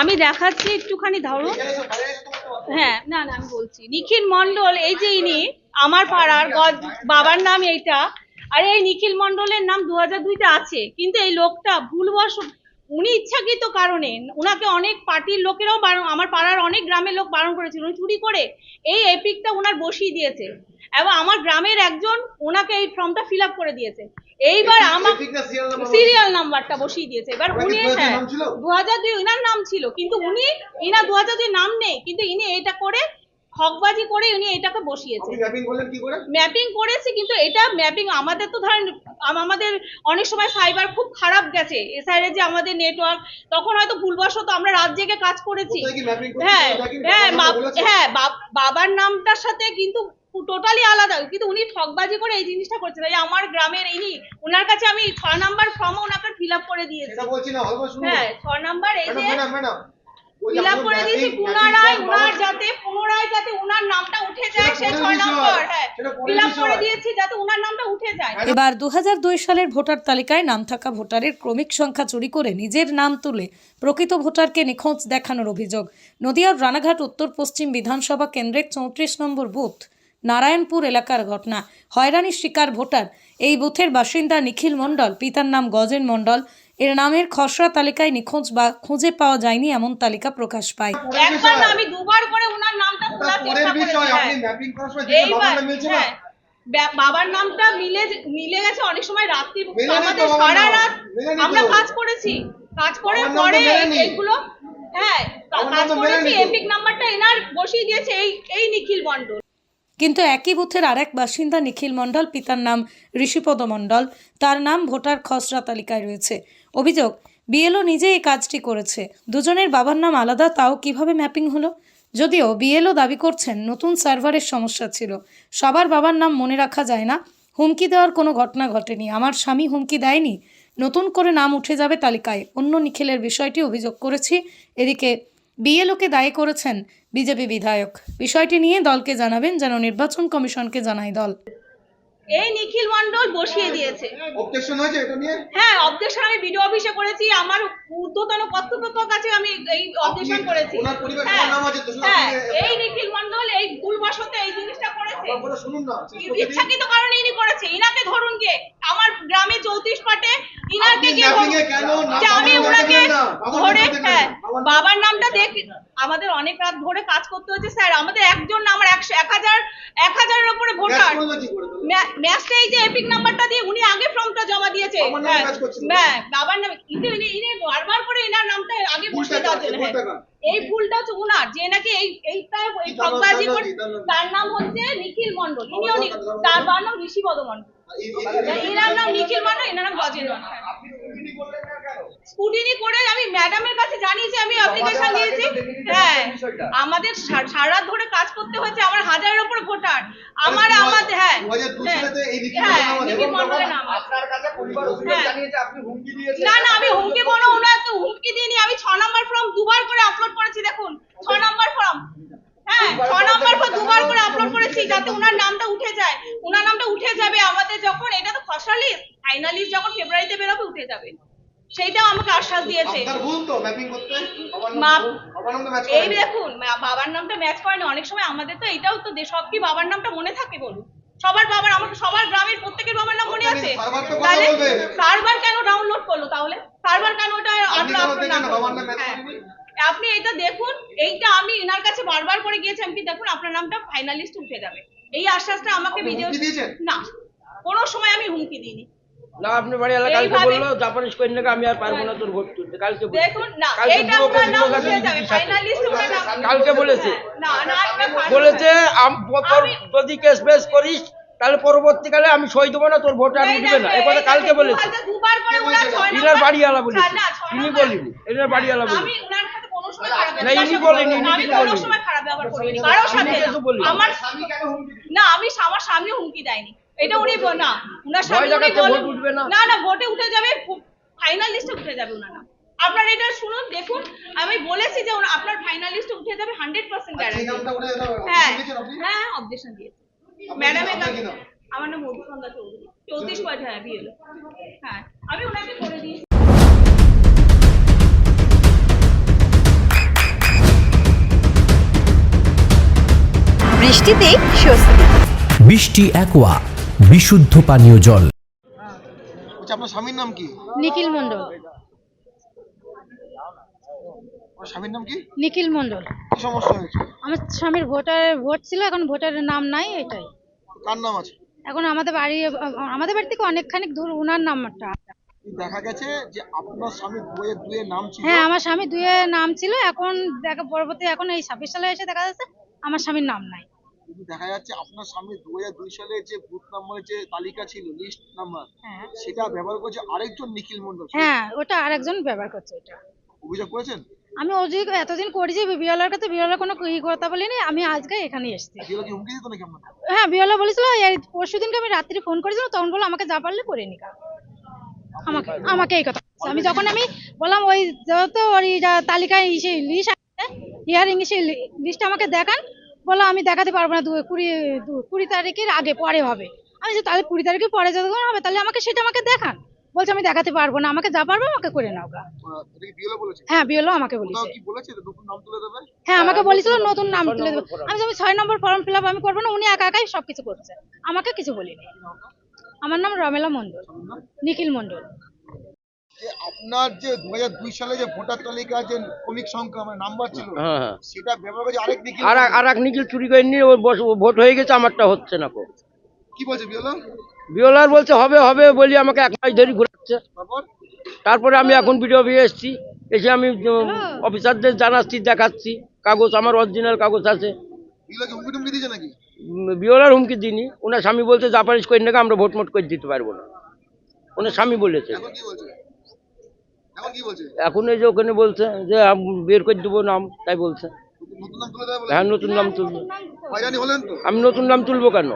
আমি দেখাচ্ছি একটুখানি, ধরো। হ্যাঁ না না, আমি বলছি। নিখিল মন্ডল এই যে ইনি, আমার পাড়ার বাবার নাম এইটা। আর, এই নিখিল মন্ডলের নাম দু হাজার দুইতে আছে, কিন্তু এই লোকটা ভুলবশ উনি ইচ্ছাকৃত কারণে, উনাকে অনেক পার্টির লোকেরাও বারণ, আমার পাড়ার অনেক গ্রামের লোক বারণ করেছিল। উনি চুরি করে এই এপিকটা ওনার বসিয়ে দিয়েছে। এবং আমার গ্রামের একজন ওনাকে এই ফর্মটা ফিল করে দিয়েছে। এইবার আমার সিরিয়াল নাম্বারটা বসিয়ে দিয়েছে। এবার উনি 2002 হ্যাঁ? দু হাজার দুই ওনার নাম ছিল কিন্তু উনি ইনা দু হাজার দুই নাম নেই কিন্তু ইনি এটা করে হকবাজি করে উনি এটাকে বসিয়েছে। ম্যাপিং করলেন কি করে? ম্যাপিং করেছি কিন্তু এটা ম্যাপিং আমাদের তো ধরেন আম- আমাদের অনেক সময় সাইবার খুব খারাপ গেছে। এসআইএর যে আমাদের নেটওয়ার্ক তখন হয়তো ভুলবশত আমরা রাত জেগে কাজ করেছি। হ্যাঁ হ্যাঁ? হ্যাঁ বাবার নামটার সাথে কিন্তু টোটালি আলাদা। কিন্তু উনি ঠকবাজি করে এই জিনিসটা করছেন। এই আমার গ্রামের ইনি ওনার কাছে আমি ছ নাম্বার ফর্ম ওনাকে ফিল আপ করে দিয়েছি। সেটা বলছি না হলবা শুনুন। হ্যাঁ ছ নাম্বার এই যে ফিল আপ করে দিয়েছি পুনরায় form যাতে পুনরায় যাতে উনার নামটা উঠে যায় সেই ছ নম্বর হ্যাঁ ফিল আপ করে দিয়েছি যাতে উনার নামটা উঠে যায়। এবার দু হাজার দুই সালের ভোটার তালিকায় নাম থাকা ভোটারের ক্রমিক সংখ্যা চুরি করে নিজের নাম তুলে প্রকৃত ভোটারকে নিখোঁজ দেখানোর অভিযোগ। নদিয়ার রানাঘাট উত্তর পশ্চিম বিধানসভা কেন্দ্রের চৌত্রিশ নম্বর বুথ। নারায়ণপুর এলাকার ঘটনা হয়রানির শিকার ভোটার এই বুথের বাসিন্দা নিখিল মণ্ডল পিতার নাম গজেন মণ্ডল এর নামের খসড়া তালিকায় নিখোঁজ বা খুঁজে পাওয়া যায়নি এমন তালিকা প্রকাশ পায় একবার না আমি দুবার করে উনার নামটা খোলার চেষ্টা করেছি হ্যাঁ। এইবার হ্যাঁ বা- বাবার নামটা মিলে মিলে গেছে অনেক সময় রাত্রি মেলেনি আমাদের বাবার সারা নাম। রাত মেলেনি আমরা তো। কাজ করেছি কাজ করে বাবার নাম তো পরে মেলেনি। এইগুলো হ্যাঁ কা- বাবার নাম কাজ তো করেছি মেলেনি তো। এপিক নাম্বারটা এনার বসিয়ে দিয়েছে এই এই নিখিল মণ্ডল কিন্তু একই বুথের আরেক বাসিন্দা নিখিল মণ্ডল, পিতার নাম ঋষিপদ মণ্ডল, তার নাম ভোটার খসড়া তালিকায় রয়েছে। অভিযোগ, বিএলও নিজে এই কাজটি করেছে। দুজনের বাবার নাম আলাদা, তাও কীভাবে ম্যাপিং হলো? যদিও বিএলও দাবি করছেন, নতুন সার্ভারের সমস্যা ছিল। সবার বাবার নাম মনে রাখা যায় না। হুমকি দেওয়ার কোনো ঘটনা ঘটেনি। আমার স্বামী হুমকি দেয়নি। নতুন করে নাম উঠে যাবে তালিকায়। অন্য নিখিলের বিষয়টি অভিযোগ করেছি। এদিকে বিএলওকে দায়ী করেছেন বিজেপি বিধায়ক। বিষয়টি নিয়ে দলকে জানাবেন যেন নির্বাচন কমিশনকে জানায় দল। এই নিখিল মন্ডল বসিয়ে দিয়েছে। অবজেকশন হয়েছে এটা নিয়ে? হ্যাঁ অবজেকশন আমি ভিডিও অফিসে করেছি আমার ঊর্ধ্বতন কর্তৃপক্ষের কাছে আমি এই অবজেকশন করেছি। ওনার পরিবার হ্যাঁ, নাম আছে তো, হ্যাঁ এই নিখিল মণ্ডল এই ভুলবশত এই জিনিসটা করেছে। শুনুন না। ইচ্ছাকৃত কারণে ইনি করেছে। ইনাকে ধরুন গে আমার গ্রামে চৌত্রিশ পাটে ইনাকে গিয়ে কেন? আমি ওনাকে দেখলেন না? বাবার নাম ধরে দেখলেন না? হ্যাঁ বাবার নামটা দেখ আমাদের অনেক রাত ধরে কাজ করতে হচ্ছে স্যার। আমাদের একজন না আমার একশো এক হাজার এক হাজারের উপরে ভোটার? ম্যাচটা এই যে এপিক নাম্বারটা দিয়ে উনি আগে ফর্মটা জমা দিয়েছে। হ্যাঁ, হ্যাঁ বাবার নামে। কিন্তু ইনি ইনি বারবার করে এনার নামটা আগে জন্য হ্যাঁ। এই ভুলটা হচ্ছে উনার যে নাকি এই এইটা এই কি তার নাম- ঠকবাজি করে তার নাম হচ্ছে নিখিল মণ্ডল। ইনিও তার নাম- ঋষিপদ মণ্ডল এনার নাম নিখিল মণ্ডল এনার নাম গজেন মণ্ডল আপনি স্কুটিনি করলেন না কেন? স্কুটিনি করে আমি ম্যাডামের কাছে জানিয়েছি আমি অ্যাপ্লিকেশন দিয়েছি। তো হ্যাঁ আমাদের সারা ধরে কাজ করতে হয়েছে আমার হাজারের উপরে ভোটার। আমার আমাদের হ্যাঁ হ্যাঁ, হ্যাঁ, হ্যাঁ। জানিয়েছে, আপনি হুমকি দিয়েছেন। না না আমি হুমকি কোনো ওনাকে হুমকি দিইনি আমি ছ নম্বর ফর্ম দুবার করে আপলোড করেছি দেখুন ছ নম্বর ফর্ম হ্যাঁ ছ নম্বর ফর্ম দুবার করে আপলোড করেছি যাতে উনার নামটা উঠে যায়। উনার নামটা উঠে যাবে আমাদের যখন এটা তো খসড়া লিস্ট ফাইনাল লিস্ট যখন ফেব্রুয়ারিতে বেরোবে উঠে যাবে। সেইটাও আমাকে আশ্বাস দিয়েছে। আপনার এই দেখুন বাবার নামটা ম্যাচ করে না অনেক সময় আমাদের তো এটাও তো সব কি বাবার নামটা মনে থাকে বলুন? সবার বাবার আমাকে সবার গ্রামের প্রত্যেকের বাবার নাম মনে আছে? তাহলে। সার্ভার কেন ডাউনলোড করল তাহলে? সার্ভার কেন ওটা আপনি আমরা কেন upload দেখলেন না? না? বাবার নাম হ্যাঁ। আপনি এটা দেখুন এইটা আমি এনার কাছে বারবার করে গিয়েছি আমি কি দেখুন আপনার নামটা ফাইনালিস্ট উঠে যাবে। এই আশ্বাসটা আমাকে ভিডিও দিয়েছেন? না কোনো সময় আমি হুমকি দিইনি। না আপনি বাড়ি এলাকা কালকে বলল জাপানিজ আমি আর পারব না তোর ভোট তুলতে কালকে দেখুন না কালকে এইটা নাম লোক যাবে ফাইনালিস্ট ওনার নাম কালকে বলেছে। না না বলেছে আম- যদি কেস বেস করিস তাহলে পরবর্তীকালে আমি সই দেবো না তোর ভোট আর উঠবে না। দেখো, এই কথা এই কালকে দেখো, বলেছে। 2002 বার করে ওনার ছয় ইনার নম্বর- বাড়িওয়ালা বলেছে। না, ইনি বলিনি। এনার বাড়িওয়ালা বলেছে। না, ইনি বলেনি, ইনি বলেনি। আমার সামনে হুমকি দেয়নি। এটা উনি না উনার সামনে না। না ভোটে উঠে যাবে ফাইনাল লিস্টে উঠে যাবে উনারা। আপনার এটা শুনুন দেখুন আমি বলেছি যে আপনার ফাইনাল লিস্টে উঠে যাবে 100% গ্যারান্টি হ্যাঁ হ্যাঁ অবজেকশন দিয়েছে। ম্যাডাম আমার নাম মধুসন্দা চৌধুরী। চৌত্রিশ পয়েন্ট হ্যাঁ বিএলও হ্যাঁ আমি ওনাকে করে দিয়েছি বৃষ্টিতেই স্বস্তি। বৃষ্টি অ্যাকোয়া বিশুদ্ধ পানীয় জল। আপনার স্বামীর নাম কি? নিখিল মন্ডল স্বামীর নাম কি? নিখিল মন্ডল কি সমস্যা হয়েছে? আমার স্বামীর ভোটার ভোট ছিল এখন ভোটারের নাম নাই এটাই। কার নাম আছে? এখন আমাদের বাড়ি আমাদের বাড়ি থেকে অনেকখানি দূর ওনার নামটা। দেখা গেছে যে আপনার স্বামী দুয়ে দুয়ে নাম ছিল। হ্যাঁ আমার স্বামী দুয়ে নাম ছিল এখন দেখা পরবর্তী এখন এই ছাব্বিশ সালে এসে দেখা যাচ্ছে আমার স্বামীর নাম নাই। কিন্তু দেখা যাচ্ছে আপনার স্বামী দু দুই সালে যে বুথ নাম্বারের যে তালিকা ছিল লিস্ট নাম্বার হ্যাঁ। সেটা ব্যবহার করছে আরেকজন নিখিল মন্ডল হ্যাঁ ওটা আরেকজন ব্যবহার করছে এটা। অভিযোগ করেছেন? আমি ওই এতদিন করেছি বিয়লার কাছে বিয়লার কোনো ই কথা বলিনি আমি আজকে এখানে এসেছি। কি হ্যাঁ বিয়লা বলেছিল পরশু দিনকে আমি রাত্রি ফোন করেছিলাম তখন বলল আমাকে যা পারলে করে নিকা। আমাকে আমাকে এই কথা আমি যখন আমি বললাম ওই যত ওই তালিকায় ইসে লিস্ট আছে হিয়ারিং এসে লিস্ট আমাকে দেখান বলল আমি দেখাতে পারব না দু- কুড়ি কুড়ি তারিখের আগে পরে হবে। আমি যে তাহলে কুড়ি তারিখের পরে যতক্ষণ হবে তাহলে আমাকে সেটা আমাকে দেখান। বলছে আমি দেখাতে পারব না আমাকে যা পারব আমাকে করে নাও গা। হ্যাঁ বিয়লো আমাকে বলেছে। কি বলেছে যে নতুন নাম তুলে দেবে? হ্যাঁ আমাকে বলেছিল নতুন নাম তুলে দেবো। আমি যে আমি ছয় নম্বর ফর্ম ফিল আপ আমি করব না উনি একা একাই সবকিছু করছে আমাকে কিছু বলিনি। আমার নাম রমেলা মন্ডল নিখিল মন্ডল যে আপনার যে দু হাজার দুই সালে যে ভোটার তালিকা যে ক্রমিক সংখ্যা মানে নাম্বার ছিল হ্যাঁ হ্যাঁ। সেটা ব্যবহার করছে আরেক নিখিল আর এক- আর এক নিখিল চুরি করে নিয়ে ও ভোট হয়ে গেছে আমারটা হচ্ছে না কো। কি বলছে বিয়েলো বিওলার বলছে হবে হবে বলি আমাকে এক মাস ধরে ঘুরাচ্ছে। তারপরে? আমি এখন ভিডিও পেয়ে এসেছি এসে আমি অফিসারদের জানাচ্ছি দেখাচ্ছি কাগজ আমার অরিজিনাল কাগজ আছে। বিওলার হুমকি দিনি ওনার স্বামী বলছে পারিস করে নাকি আমরা ভোট মোট করে দিতে পারব না। ওনার স্বামী বলেছে? এখন এই যে ওখানে বলছে যে বের করে দেবো নাম তাই বলছে। নতুন নাম তুলে দেবে বলে হ্যাঁ নতুন নাম তুলবো। হয়রানি হলেন তো? আমি নতুন নাম তুলবো কেন?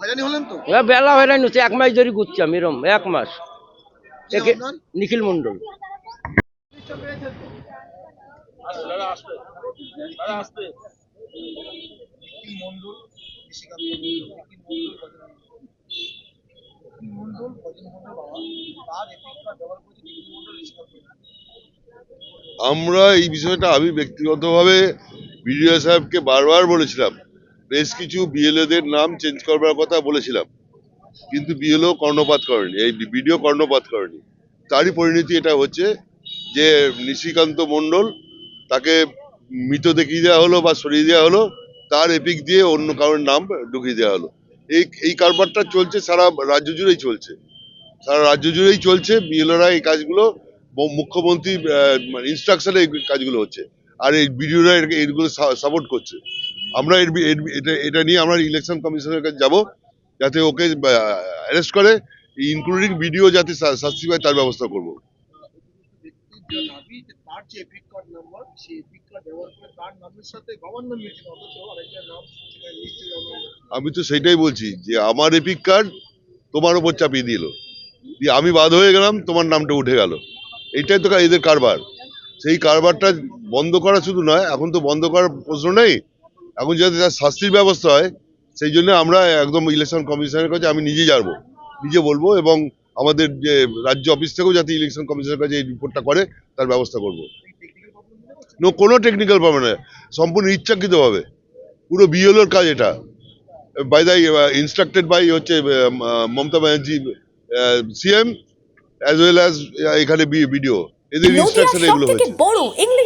হয়রানি হলেন তো? এ বেলা হয়ে হচ্ছে এক মাস ধরে ঘুরছি আমি এরম এক মাস? নিখিল মন্ডল নিখিল মণ্ডল, নিশিকান্ত মণ্ডল, নিখিল মণ্ডল, ভজন মণ্ডল, নিখিল মণ্ডল, ভজন আমরা এই বিষয়টা আমি ব্যক্তিগতভাবে বিডিও সাহেবকে বারবার বলেছিলাম। বেশ কিছু বিএলওদের নাম চেঞ্জ করবার কথা বলেছিলাম। কিন্তু বিএলও কর্ণপাত করেনি, এই বিডিও কর্ণপাত করেনি। তারই পরিণতি এটা হচ্ছে যে নিশিকান্ত মণ্ডল তাকে মৃত দেখিয়ে দেওয়া হলো বা সরিয়ে দেওয়া হলো, তার এপিক দিয়ে অন্য কারোর নাম ঢুকিয়ে দেওয়া হলো। এই এই কারবারটা চলছে সারা রাজ্য জুড়েই চলছে। সারা রাজ্য জুড়েই চলছে বিএলওরা এই কাজগুলো মুখ্যমন্ত্রী ইনস্ট্রাকশনে এই কাজগুলো হচ্ছে। আর এই বিডিওরা এইগুলো সাপোর্ট করছে। আমরা এর এটা নিয়ে আমরা ইলেকশন কমিশনের কাছে যাব, যাতে ওকে অ্যারেস্ট করে ইনক্লুডিং ভিডিও যাতে শাস্তি পায় তার ব্যবস্থা করব। দাবি যে তার যে সেই ব্যবহার করে তার নামের সাথে অথচ নাম। আমি তো সেটাই বলছি যে আমার এপিক কার্ড তোমার উপর চাপিয়ে দিল। দিয়ে আমি বাদ হয়ে গেলাম তোমার নামটা উঠে গেল। এটাই তো এদের কারবার। সেই কারবারটা বন্ধ করা শুধু নয় এখন তো বন্ধ করার প্রশ্ন নেই। এখন যাতে তার শাস্তির ব্যবস্থা হয় সেই জন্য আমরা একদম ইলেকশন কমিশনের কাছে আমি নিজে যাব নিজে বলব এবং আমাদের যে রাজ্য অফিস থেকেও যাতে ইলেকশন কমিশনের কাছে এই রিপোর্টটা করে তার ব্যবস্থা করব। নো কোনো টেকনিক্যাল পাবে না সম্পূর্ণ ইচ্ছাকৃতভাবে। পুরো বিএলওর কাজ এটা। বাই দ্য ইনস্ট্রাক্টেড বাই হচ্ছে Mamata Banerjee CM as well as এখানে বিডিও এদের ইনস্ট্রাকশন এগুলো হয়েছে।